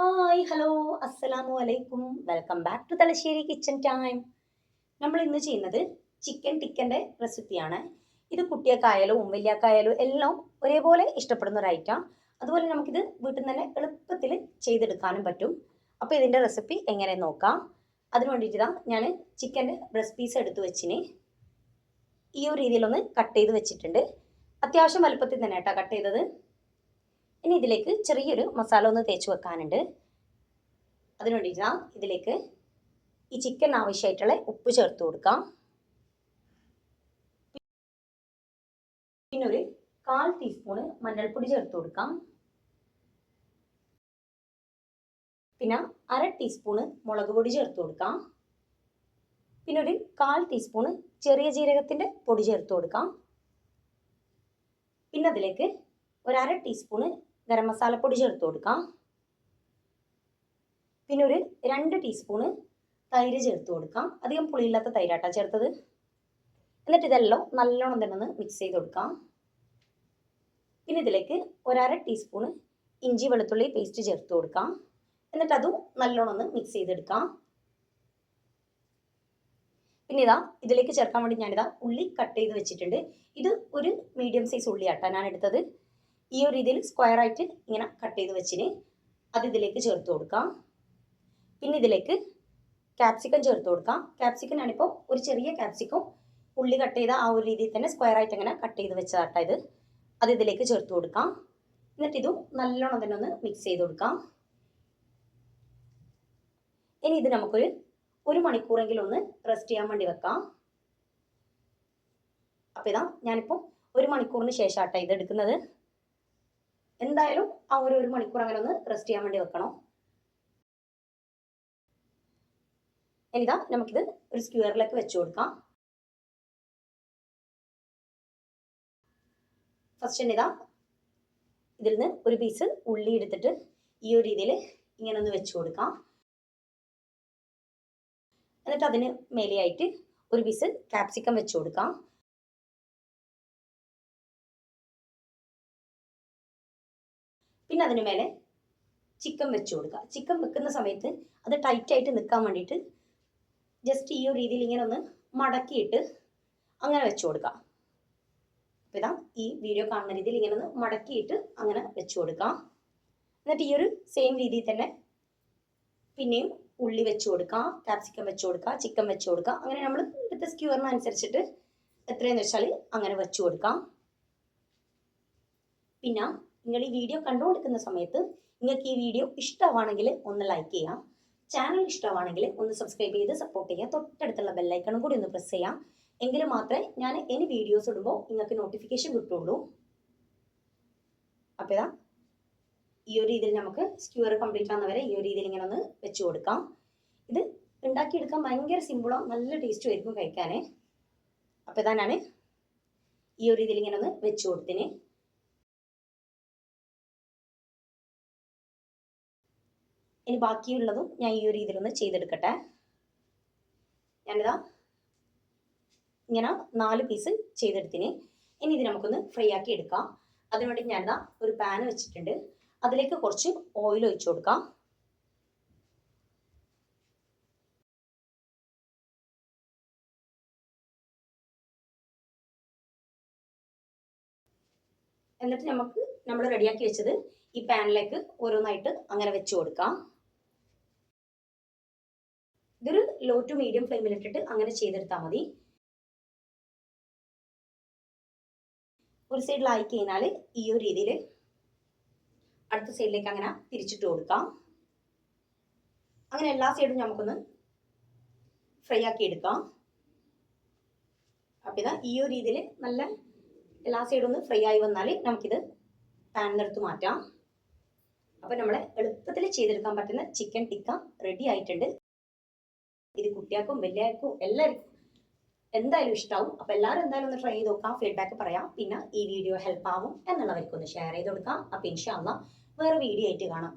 Hi hello അസ്സലാമു അലൈക്കും welcome back to Thalassery kitchen time നമ്മൾ ഇന്ന് ചെയ്യുന്നത് ചിക്കൻ ടിക്കന്റെ റെസിപ്പിയാണ് ഇത് കുട്ടിയക്കായാലും ഉമ്മല്യാക്കായാലും എല്ലാം ഒരേപോലെ ഇഷ്ടപ്പെടുന്ന ഒരു ഐറ്റം അതുപോലെ നമുക്കിത് വീട്ടിൽ നിന്ന് തന്നെ എളുപ്പത്തിൽ ചെയ്തെടുക്കാനും പറ്റും. അപ്പോൾ ഇതിന്റെ റെസിപ്പി എങ്ങനെ നോക്കാം. അതിന് വേണ്ടിയിട്ട് ഞാൻ ചിക്കന്റെ ബ്രസ്റ്റ് പീസ് എടുത്ത് വെച്ചിന്. ഈ ഒരു രീതിയിലൊന്ന് കട്ട് ചെയ്ത് വെച്ചിട്ടുണ്ട്. അത്യാവശ്യം വലുപ്പത്തിൽ തന്നെ കേട്ടോ കട്ട് ചെയ്തത്. ഇനി ഇതിലേക്ക് ചെറിയൊരു മസാല ഒന്ന് തേച്ച് വെക്കാനുണ്ട്. അതിനു വേണ്ടിയിട്ടാണ് ഇതിലേക്ക് ഈ ചിക്കൻ ആവശ്യമായിട്ടുള്ള ഉപ്പ് ചേർത്ത് കൊടുക്കാം. പിന്നെ ഒരു കാൽ ടീസ്പൂണ് മഞ്ഞൾപ്പൊടി ചേർത്ത് കൊടുക്കാം. പിന്നെ അര ടീസ്പൂണ് മുളക് പൊടി ചേർത്ത് കൊടുക്കാം. പിന്നെ ഒരു കാൽ ടീസ്പൂണ് ചെറിയ ജീരകത്തിന്റെ പൊടി ചേർത്ത് കൊടുക്കാം. പിന്നെ അതിലേക്ക് ഒരു അര ടീസ്പൂണ് ഗരം മസാലപ്പൊടി ചേർത്ത് കൊടുക്കാം. പിന്നെ ഒരു രണ്ട് ടീസ്പൂണ് തൈര് ചേർത്ത് കൊടുക്കാം. അധികം പുളിയില്ലാത്ത തൈരാട്ടാ ചേർത്തത്. എന്നിട്ട് ഇതെല്ലാം നല്ലോണം തന്നെ ഒന്ന് മിക്സ് ചെയ്ത് കൊടുക്കാം. പിന്നെ ഇതിലേക്ക് ഒരര ടീസ്പൂണ് ഇഞ്ചി വെളുത്തുള്ളി പേസ്റ്റ് ചേർത്ത് കൊടുക്കാം. എന്നിട്ട് അതും നല്ലോണം ഒന്ന് മിക്സ് ചെയ്തെടുക്കാം. പിന്നെ ഇതാ ഇതിലേക്ക് ചേർക്കാൻ വേണ്ടി ഞാനിതാ ഉള്ളി കട്ട് ചെയ്ത് വെച്ചിട്ടുണ്ട്. ഇത് ഒരു മീഡിയം സൈസ് ഉള്ളിയാട്ടാ ഞാൻ എടുത്തത് ഈ ഒരു രീതിയിൽ സ്ക്വയർ ആയിട്ട് ഇങ്ങനെ കട്ട് ചെയ്ത് വെച്ചിന്. അത് ഇതിലേക്ക് ചേർത്ത് കൊടുക്കാം. പിന്നെ ഇതിലേക്ക് ക്യാപ്സിക്കം ചേർത്ത് കൊടുക്കാം. ക്യാപ്സിക്കം ആണിപ്പോൾ ഒരു ചെറിയ ക്യാപ്സിക്കം ഉള്ളി കട്ട് ചെയ്ത ആ ഒരു രീതിയിൽ തന്നെ സ്ക്വയർ ആയിട്ട് ഇങ്ങനെ കട്ട് ചെയ്ത് വെച്ചതാട്ടാ ഇത്. അത് ഇതിലേക്ക് ചേർത്ത് കൊടുക്കാം. എന്നിട്ട് ഇതും നല്ലോണം തന്നെ ഒന്ന് മിക്സ് ചെയ്ത് കൊടുക്കാം. ഇനി ഇത് നമുക്കൊരു ഒരു മണിക്കൂറെങ്കിലും ഒന്ന് റെസ്റ്റ് ചെയ്യാൻ വേണ്ടി വെക്കാം. അപ്പോൾ ഇതാ ഞാനിപ്പോൾ ഒരു മണിക്കൂറിന് ശേഷം ആട്ടാ ഇത് എടുക്കുന്നത്. എന്തായാലും ആ ഒരു ഒരു മണിക്കൂർ അങ്ങനെ ഒന്ന് റെസ്റ്റ് ചെയ്യാൻ വേണ്ടി വെക്കണം. ഇനിതാ നമുക്കിത് ഒരു സ്ക്യൂറിലേക്ക് വെച്ചു കൊടുക്കാം. ഫസ്റ്റ് ഇതാ ഇതിൽ നിന്ന് ഒരു പീസ് ഉള്ളി എടുത്തിട്ട് ഈ ഒരു രീതിയിൽ ഇങ്ങനെ ഒന്ന് വെച്ചു കൊടുക്കാം. എന്നിട്ട് അതിന് മേലെയായിട്ട് ഒരു പീസ് ക്യാപ്സിക്കം വെച്ചു കൊടുക്കാം. പിന്നെ അതിന് മേലെ ചിക്കൻ വെച്ച് കൊടുക്കുക. ചിക്കൻ വെക്കുന്ന സമയത്ത് അത് ടൈറ്റായിട്ട് നിൽക്കാൻ വേണ്ടിയിട്ട് ജസ്റ്റ് ഈ ഒരു രീതിയിൽ ഇങ്ങനെ ഒന്ന് മടക്കിയിട്ട് അങ്ങനെ വെച്ച് കൊടുക്കാം ഇതാ ഈ വീഡിയോ കാണുന്ന രീതിയിൽ ഇങ്ങനെ ഒന്ന് മടക്കിയിട്ട് അങ്ങനെ വെച്ച് കൊടുക്കാം എന്നിട്ട് ഈ ഒരു സെയിം രീതിയിൽ തന്നെ പിന്നെയും ഉള്ളി വെച്ച് കൊടുക്കാം കാപ്സിക്കം വെച്ച് കൊടുക്കാം ചിക്കൻ വെച്ച് കൊടുക്കാം അങ്ങനെ നമ്മൾ എടുത്ത സ്ക്യൂറിനനുസരിച്ചിട്ട് എത്രയെന്ന് വെച്ചാൽ അങ്ങനെ വെച്ച് കൊടുക്കാം. പിന്നെ നിങ്ങൾ ഈ വീഡിയോ കണ്ടുകൊടുക്കുന്ന സമയത്ത് നിങ്ങൾക്ക് ഈ വീഡിയോ ഇഷ്ടമാണെങ്കിൽ ഒന്ന് ലൈക്ക് ചെയ്യാം. ചാനൽ ഇഷ്ടമാണെങ്കിൽ ഒന്ന് സബ്സ്ക്രൈബ് ചെയ്ത് സപ്പോർട്ട് ചെയ്യുക തൊട്ടടുത്തുള്ള ബെല്ലൈക്കണും കൂടി ഒന്ന് പ്രസ് ചെയ്യാം. എങ്കിൽ മാത്രമേ ഞാൻ ഇനി വീഡിയോസ് ഇടുമ്പോൾ നിങ്ങൾക്ക് നോട്ടിഫിക്കേഷൻ കിട്ടുള്ളൂ അപ്പോൾ ഇതാ ഈ ഒരു രീതിയിൽ നമുക്ക് സ്ക്യൂർ കംപ്ലീറ്റ് ആകുന്ന വരെ ഈ ഒരു രീതിയിൽ ഇങ്ങനെ ഒന്ന് വെച്ച് കൊടുക്കാം. ഇത് ഉണ്ടാക്കിയെടുക്കാൻ ഭയങ്കര സിമ്പിളോ നല്ല ടേസ്റ്റ് ആയിരിക്കും കഴിക്കാനേ. അപ്പോൾ ഇതാ ഞാൻ ഈ ഒരു രീതിയിൽ ഇങ്ങനെ ഒന്ന് വെച്ച് കൊടുത്തിന് ഇനി ബാക്കിയുള്ളതും ഞാൻ ഈ ഒരു രീതിയിലൊന്ന് ചെയ്തെടുക്കട്ടെ. ഞാനിതാ ഇങ്ങനെ നാല് പീസ് ചെയ്തെടുത്തിന്. ഇനി ഇത് നമുക്കൊന്ന് ഫ്രൈ ആക്കി എടുക്കാം. അതിനുവേണ്ടി ഞാനിതാ ഒരു പാൻ വെച്ചിട്ടുണ്ട്. അതിലേക്ക് കുറച്ച് ഓയിൽ ഒഴിച്ചു കൊടുക്കാം. എന്നിട്ട് നമുക്ക് നമ്മൾ റെഡിയാക്കി വെച്ചത് ഈ പാനിലേക്ക് ഓരോന്നായിട്ട് അങ്ങനെ വെച്ച് കൊടുക്കാം. ലോ ടു മീഡിയം ഫ്ലെയിമിൽ ഇട്ടിട്ട് അങ്ങനെ ചെയ്തെടുത്താൽ മതി. ഒരു സൈഡിലായി കഴിഞ്ഞാൽ ഈ ഒരു രീതിയിൽ അടുത്ത സൈഡിലേക്ക് അങ്ങനെ തിരിച്ചിട്ട് കൊടുക്കാം. അങ്ങനെ എല്ലാ സൈഡും നമുക്കൊന്ന് ഫ്രൈ ആക്കി എടുക്കാം. അപ്പം ഇതാ ഈ ഒരു രീതിയിൽ നല്ല എല്ലാ സൈഡും ഒന്ന് ഫ്രൈ ആയി വന്നാൽ നമുക്കിത് പാനിനെടുത്ത് മാറ്റാം. അപ്പോൾ നമ്മളെ എളുപ്പത്തിൽ ചെയ്തെടുക്കാൻ പറ്റുന്ന ചിക്കൻ ടിക്ക റെഡി ആയിട്ടുണ്ട്. ഇത് കുട്ടികൾക്കും വലിയവർക്കും എല്ലാവർക്കും എന്തായാലും ഇഷ്ടാവും. അപ്പൊ എല്ലാവരും എന്തായാലും ഒന്ന് ട്രൈ ചെയ്ത് നോക്കാം. ഫീഡ്ബാക്ക് പറയാം. പിന്നെ ഈ വീഡിയോ ഹെൽപ്പ് ആവും എന്നുള്ളവർക്കൊന്ന് ഷെയർ ചെയ്ത് കൊടുക്കാം. അപ്പോൾ ഇൻഷാല്ല വേറെ വീഡിയോ ആയിട്ട് കാണാം.